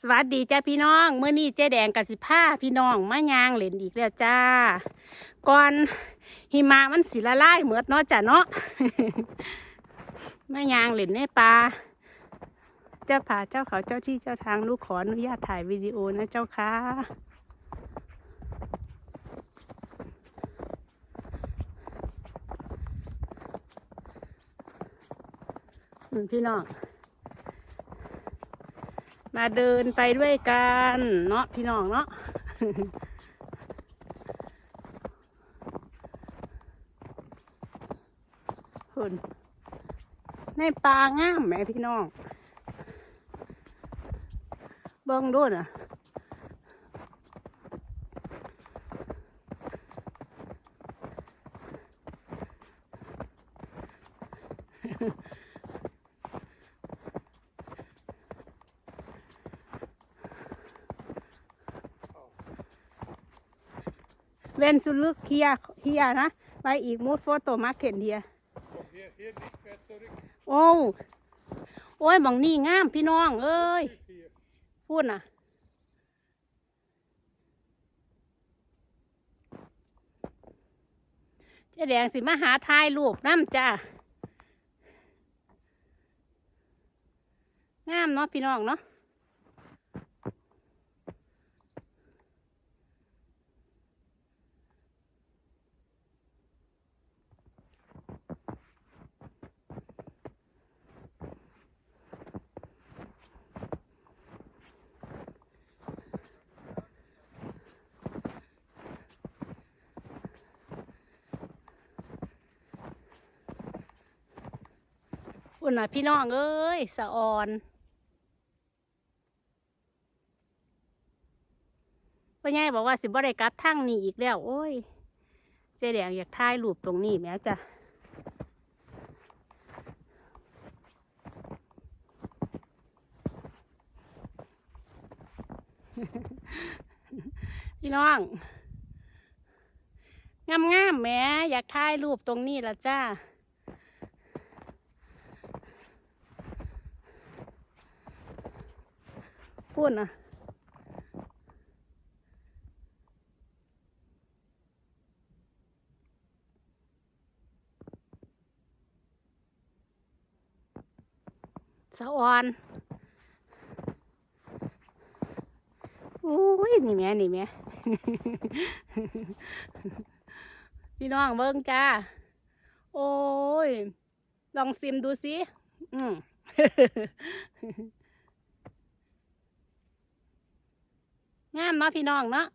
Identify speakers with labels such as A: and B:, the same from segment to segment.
A: สวัสดีจ้าพี่น้องเมื่อนี้เจ๊แดงกับสิผ้าพี่น้องมายางเล่นอีกแล้วจ้า ก่อนหิมะมันสิละลายเหมือดเนาะจ้ะเนาะมายางเล่นในป่าเจ้าผาเจ้าเขาเจ้าที่เจ้าทางลูกขออนุญาตถ่ายวิดีโอนะเจ้าค่ะพี่น้อง มาเดินไปด้วยกันเนาะพี่น้องเนาะคุณในปลางามแหม่พี่น้องเบิ้งดูนะเว้นสุลึกเฮียเฮียนะ ไปอีกมูดโฟโต้ มาร์เก็ตเฮีย
B: Kom hier, hier nicht mehr zurück.
A: โอ้โอ้ยมองนี่งามพี่น้องเอ้ย พูดนะเจ๊แดงสิมาหาทายรูปน้ำจ้างามเนาะพี่น้องเนาะ อุ่นน่ะพี่น้องเอ้ยสะออนพ่อใหญ่บอกว่าสิบ่ได้กลับทางนี้อีกแล้ว โอ้ย เจ๊แดงอยากถ่ายรูปตรงนี้แหม่จ้ะพี่น้องงามๆแหม่อยากถ่ายรูปตรงนี้ละจ้า พูดนะสะออนอุ้ยนี่แม่นี่แม่พี่น้องเบิ้งจ้า โอ้ย ลองซิมดูสิ อืม งามเนาะพี่น้องเนาะ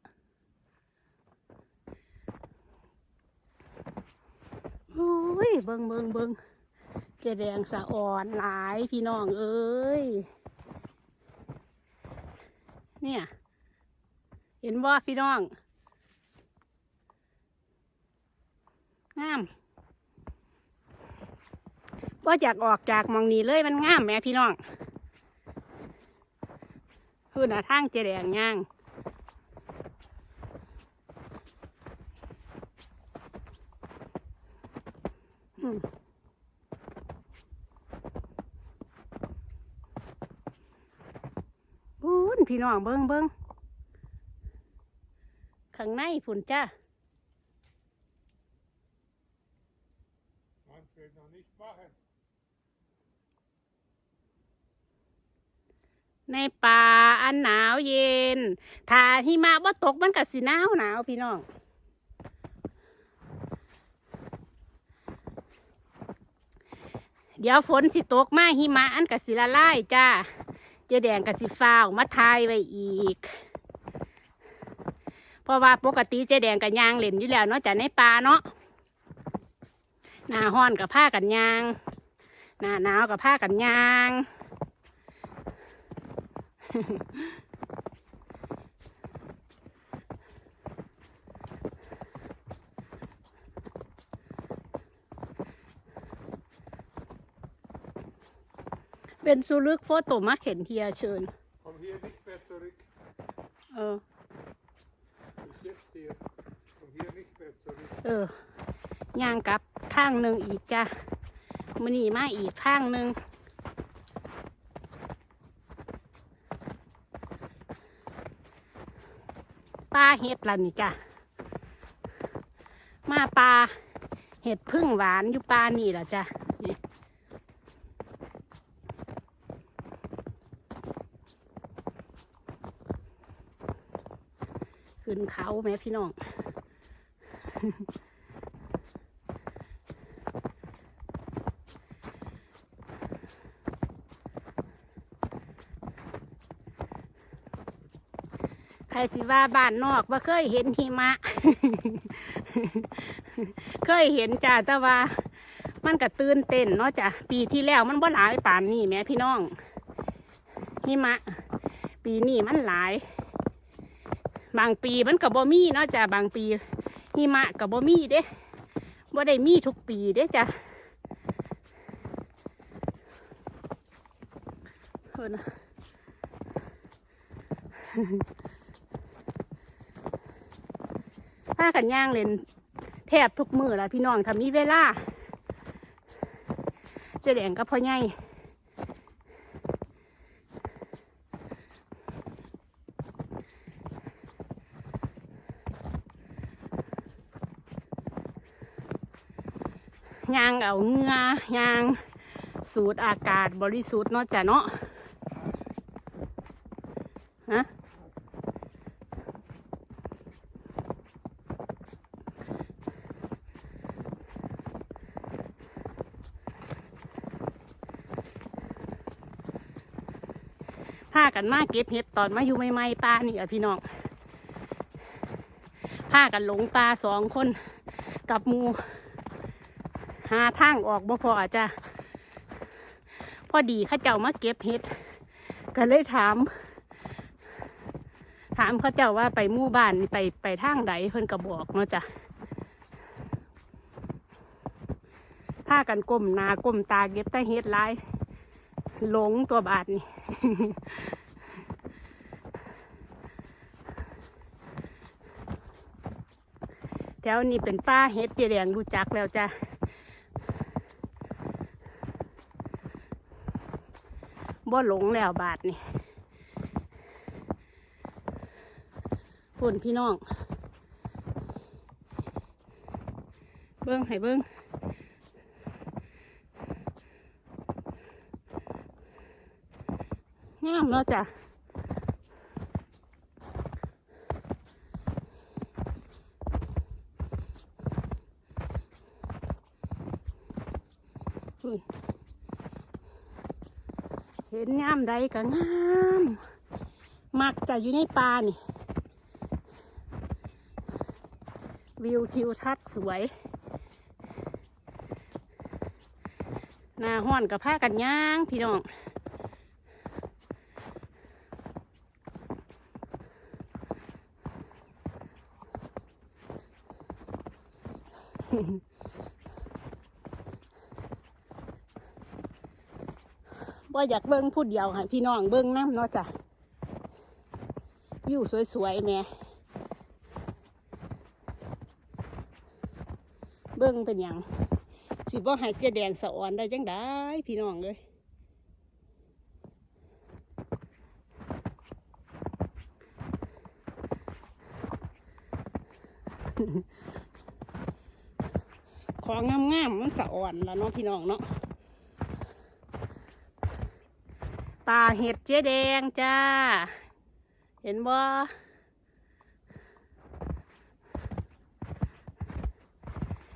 A: โอ้ยเบิงเบิงเบิงเจแดงสะอ่อนหลายพี่น้องเอ้ย เนี่ย เห็นว่าพี่น้อง งามว่าอยากออกจากมองนี้เลยมันงามแม่พี่น้องคือหน้าทางเจแดงย่าง อืมบุญ พี่น้องเบิ้งเบิ้งข้างในผุนจ้าในป่าอันหนาวเย็น ถ้าหิมะบ่ตกมันก็สิหนาวหนาวพี่น้อง เดี๋ยวฝนสิตกมาหิมะอันก็สิละลายจ้า เจ๊แดงกับสิฟ้าวมาทายไว้อีก เพราะว่าปกติเจ๊แดงกับยางเล่นอยู่แล้วเนาะจ้ะในป่าเนาะหน้าห้อนกับผ้ากันยางหน้าหนาวกับผ้ากันยาง เป็นสุลึกโฟโตมาเข็นเฮียเชิญ
B: Komm hier nicht mehr zurück.
A: เออ
B: Bis jetzt hier. Komm hier nicht mehr zurück.
A: เออย่างกลับทางหนึ่งอีกจ้ะมันนี่มาอีกทางหนึ่งปลาเห็ดล่ะนี่จ้ะมาปลาเห็ดพึ่งหวานอยู่ปลานี่ล่ะจ้ะนี่ ขึ้นเขาแม่พี่น้อง ใครสิว่าบ้านนอกว่าเคยเห็นหิมะ เคยเห็นจ้าแต่ว่า มันก็ตื่นเต้นเนาะจ้ะปีที่แล้วมันบ่หลายป่านนี่แม่พี่น้องหิมะ ปีนี้มันหลาย บางปีมันกับบ่มีเนาะจ้ะบางปีหิมะกับบ่มีเด้บ่ได้มีทุกปีเด้จ้ะเพิ่นะผ้ากันย่างเล่นแทบทุกมือละพี่น้องถ้ามีเวลาเจแดงกับพ่อใหญ่ เอาเงือยางสูดอากาศบริสุทธิ์เนาะจ้ะเนาะฮะพากันมาเก็บเห็ดตอนมาอยู่ใหม่ๆปลานี่อะพี่น้องพากันหลงปลาสองคนกับมู หาทางออกบ่พอาจจะพอดีข้าเจ้ามาเก็บเห็ดก็เลยถาม ถามเขาเจ้าว่าไปมู่บ้านไปไปทางใดเพิ่นก็บอกเนาะจ้ะพากันก้มหน้าก้มตาเก็บแต่เห็ดลายหลงตัวบาทนี่แถวนี้เป็นป้าเฮ็ดเจแดงรู้จักแล้วจ้ะ บ่หลงแล้วบาทนี่ฝุ่นพี่น้อง เบิ้งให้เบิ้งงามเนาะจ้ะอุ้ย เห็นงามใดก็งามมักจะอยู่ในป่านี่ วิวทิวทัศน์สวยหน้าห้อนกับผ้ากันย่าง พี่น้อง ว่าอยากเบิ้งพูดเดียวให้พี่น้องเบิ้งน้ำเนาะจ้ะวิวสวยๆแม่เบิ้งเป็นหยังสิบ่ให้เจแดงสะอ่อนได้จังได้พี่น้องเลยของงามๆมันสะอ่อนแล้วเนาะพี่น้องเนาะาเห็ดเจ๊แดงจ้า เห็นบ่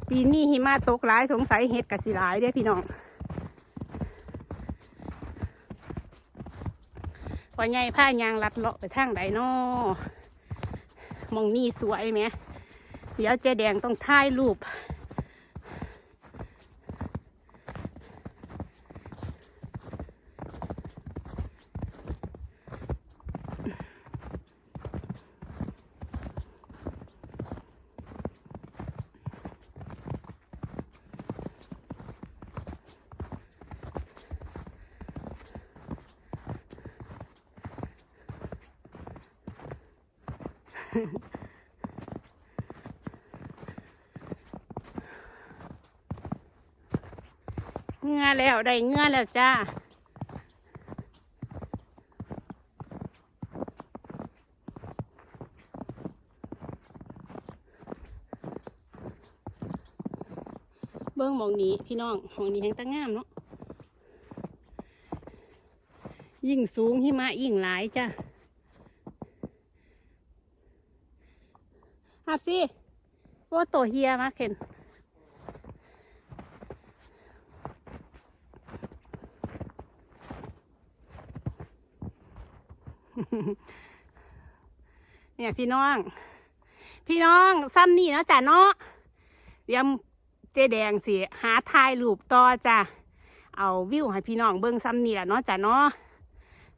A: ปีนี้หิมะตกหลายสงสัยเห็ดกะสิหลายเด้อพี่น้องพ่อใหญ่ผ้ายางลัดเลาะไปทางใดนอมองนี่สวยไหม เดี๋ยวเจ๊แดงต้องถ่ายรูป เงื่อแล้วได้เงื่อแล้วจ้าเบื้องมองนี้พี่น้องมองนี้แห้งตั้งงามเนาะยิ่งสูงที่มายิ่งหลายจ้า อาสิว่าตัวเฮียมาเข็นเนี่ยพี่น้อง พี่น้องซ้ำนี่นะจ้ะเนาะเดี๋ยวเจแดงสิหาถ่ายรูปต่อจ้ะเอาวิวให้พี่น้องเบิ่งซ้ำนี่แหละเนาะจ้ะเนาะ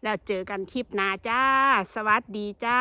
A: แล้วเจอกันคลิปหน้าจ้า สวัสดีจ้า